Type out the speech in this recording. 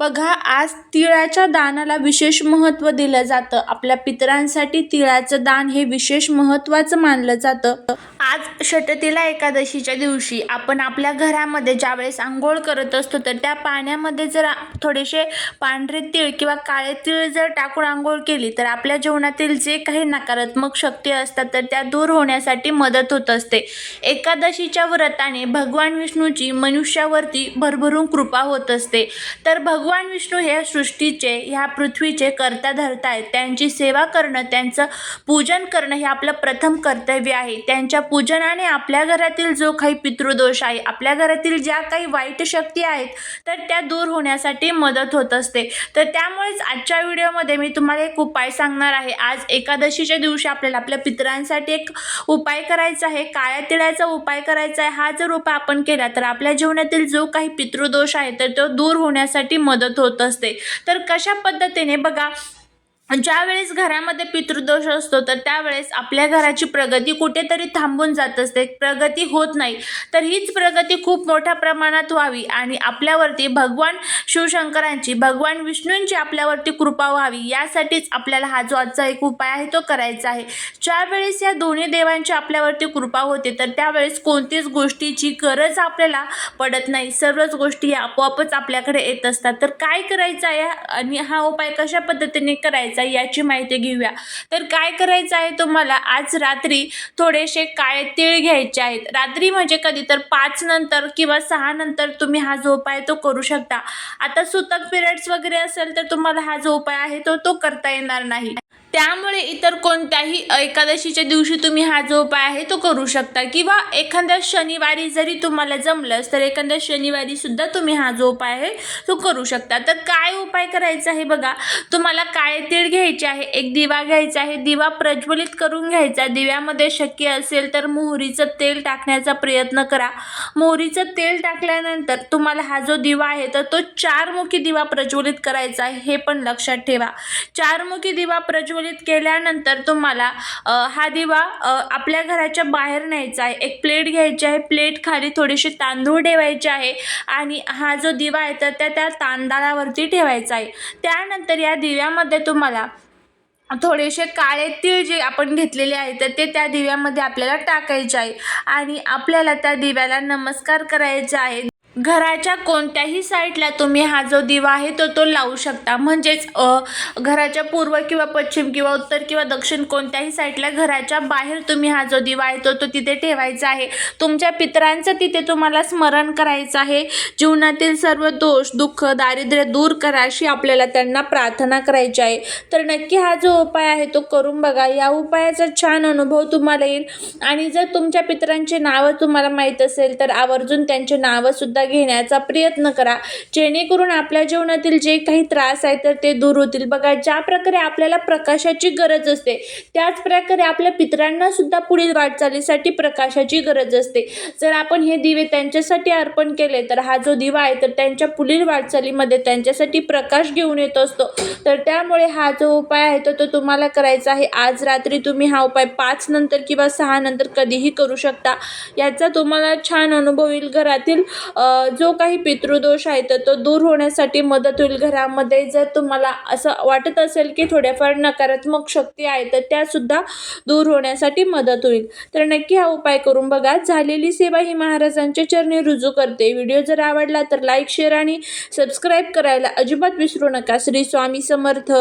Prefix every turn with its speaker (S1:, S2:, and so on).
S1: बघा आज तिळाच्या दानाला विशेष महत्त्व दिलं जातं. आपल्या पितरांसाठी तिळाचं दान हे विशेष महत्त्वाचं मानलं जातं. आज षटतिला एकादशीच्या दिवशी आपण आपल्या घरामध्ये ज्यावेळेस आंघोळ करत असतो तर त्या पाण्यामध्ये जर थोडेसे पांढरे तीळ किंवा काळे तीळ जर टाकून आंघोळ केली तर आपल्या जीवनातील जे काही नकारात्मक शक्ती असतात तर त्या दूर होण्यासाठी मदत होत असते. एकादशीच्या व्रताने भगवान विष्णूची मनुष्यावरती भरभरून कृपा होत असते. तर भगवान विष्णू हे सृष्टीचे ह्या पृथ्वीचे कर्ता धरता आहेत त्यांची सेवा करणं त्यांचं पूजन करणं हे आपलं प्रथम कर्तव्य आहे. त्यांच्या पूजनाने आपल्या घरातील जो काही पितृदोष आहे आपल्या घरातील ज्या काही वाईट शक्ती आहेत तर त्या दूर होण्यासाठी मदत होत असते. तर त्यामुळेच आजच्या व्हिडिओमध्ये मी तुम्हाला एक उपाय सांगणार आहे. आज एकादशीच्या दिवशी आपल्याला आपल्या पितरांसाठी एक उपाय करायचा आहे. काळ्या तिळाचा उपाय करायचा आहे. हा जर उपाय आपण केला तर आपल्या जीवनातील जो काही पितृदोष आहे तर तो दूर होण्यासाठी मदत होत असते. तर कशा पद्धतीने बघा ज्यावेळेस घरामध्ये पितृदोष असतो तर त्यावेळेस आपल्या घराची प्रगती कुठेतरी थांबून जात असते. प्रगती होत नाही. तर हीच प्रगती खूप मोठ्या प्रमाणात व्हावी आणि आपल्यावरती भगवान शिवशंकरांची भगवान विष्णूंची आपल्यावरती कृपा व्हावी यासाठीच आपल्याला हा जो आजचा एक उपाय आहे तो करायचा आहे. ज्यावेळेस या दोन्ही देवांची आपल्यावरती कृपा होते तर त्यावेळेस कोणतीच गोष्टीची गरज आपल्याला पडत नाही. सर्वच गोष्टी आपोआपच आपल्याकडे येत असतात. तर काय करायचं आहे? आणि हा उपाय कशा पद्धतीने करायचा? करायचा याची माहिती घेऊया. तर काय करायचं आहे तुम्हाला? आज रात्री थोडेसे काळे तीळ घ्यायचे आहेत. रात्री म्हणजे कधी तर पाच नंतर किंवा सहा नंतर तुम्ही हा जो उपाय तो करू शकता. आता सुतक पिरियड्स वगैरे असेल तर तुम्हाला हा जो उपाय आहे तो तो करता येणार नाही. त्यामुळे इतर कोणत्याही एकादशीच्या दिवशी तुम्ही हा जो उपाय आहे तो करू शकता. किंवा एखाद्या शनिवारी जरी तुम्हाला जमलंच तर एखाद्या शनिवारी सुद्धा तुम्ही हा जो उपाय आहे तो करू शकता. तर काय उपाय करायचा आहे बघा तुम्हाला काळे तीळ घ्यायचे आहे एक दिवा घ्यायचा आहे दिवा प्रज्वलित करून घ्यायचा दिव्यामध्ये शक्य असेल तर मोहरीचं तेल टाकण्याचा प्रयत्न करा. मोहरीचं तेल टाकल्यानंतर तुम्हाला हा जो दिवा आहे तर तो चारमुखी दिवा प्रज्वलित करायचा आहे हे पण लक्षात ठेवा. चारमुखी दिवा प्रज्वलित केल्यानंतर तुम्हाला हा दिवा आपल्या घराच्या बाहेर न्यायचा आहे. एक प्लेट घ्यायची आहे. प्लेट खाली थोडेसे तांदूळ ठेवायचे आहे आणि हा जो दिवा आहे तर त्या त्या तांदळावरती ठेवायचा आहे. त्यानंतर या दिव्यामध्ये तुम्हाला थोडेसे काळे तीळ जे आपण घेतलेले आहे तर ते त्या दिव्यामध्ये आपल्याला टाकायचे आहे आणि आपल्याला त्या दिव्याला नमस्कार करायचा आहे. घराच्या कोणत्याही साईडला तुम्ही हा जो दिवा आहे तो तो लावू शकता. म्हणजेच घराच्या पूर्व किंवा पश्चिम किंवा उत्तर किंवा दक्षिण कोणत्याही साईडला घराच्या बाहेर तुम्ही हा जो दिवा आहे तो तो तिथे ठेवायचा आहे. तुमच्या पितरांचं तिथे तुम्हाला स्मरण करायचं आहे. जीवनातील सर्व दोष दुःख दारिद्र्य दूर करा अशी आपल्याला त्यांना प्रार्थना करायची आहे. तर नक्की हा जो उपाय आहे तो करून बघा. या उपायाचा छान अनुभव तुम्हाला येईल. आणि जर तुमच्या पितरांचे नावं तुम्हाला माहीत असेल तर आवर्जून त्यांचे नावंसुद्धा घेण्याचा प्रयत्न करा. जेणेकरून आपल्या जीवनातील जे काही त्रास आहे तर ते दूर होतील. बघा ज्या प्रकारे आपल्याला प्रकाशाची गरज असते त्याच प्रकारे आपल्या पित्रांना सुद्धा पुढील वाटचालीसाठी प्रकाशाची गरज असते. जर आपण हे दिवे त्यांच्यासाठी अर्पण केले तर हा जो दिवा आहे तर त्यांच्या पुढील वाटचालीमध्ये त्यांच्यासाठी प्रकाश घेऊन येत असतो. तर त्यामुळे हा जो उपाय आहे तो तो तुम्हाला करायचा आहे. आज रात्री तुम्ही हा उपाय पाच नंतर किंवा सहा नंतर कधीही करू शकता. याचा तुम्हाला छान अनुभव येईल. घरातील जो काही पितृदोष आहे तर तो दूर होण्यासाठी मदत होईल घरामध्ये. जर तुम्हाला असं वाटत असेल की थोड्याफार नकारात्मक शक्ती आहे तर त्यासुद्धा दूर होण्यासाठी मदत होईल. तर नक्की हा उपाय करून बघा. झालेली सेवा ही महाराजांच्या चरणी रुजू करते. व्हिडिओ जर आवडला तर लाईक शेअर आणि सबस्क्राईब करायला अजिबात विसरू नका. श्री स्वामी समर्थ.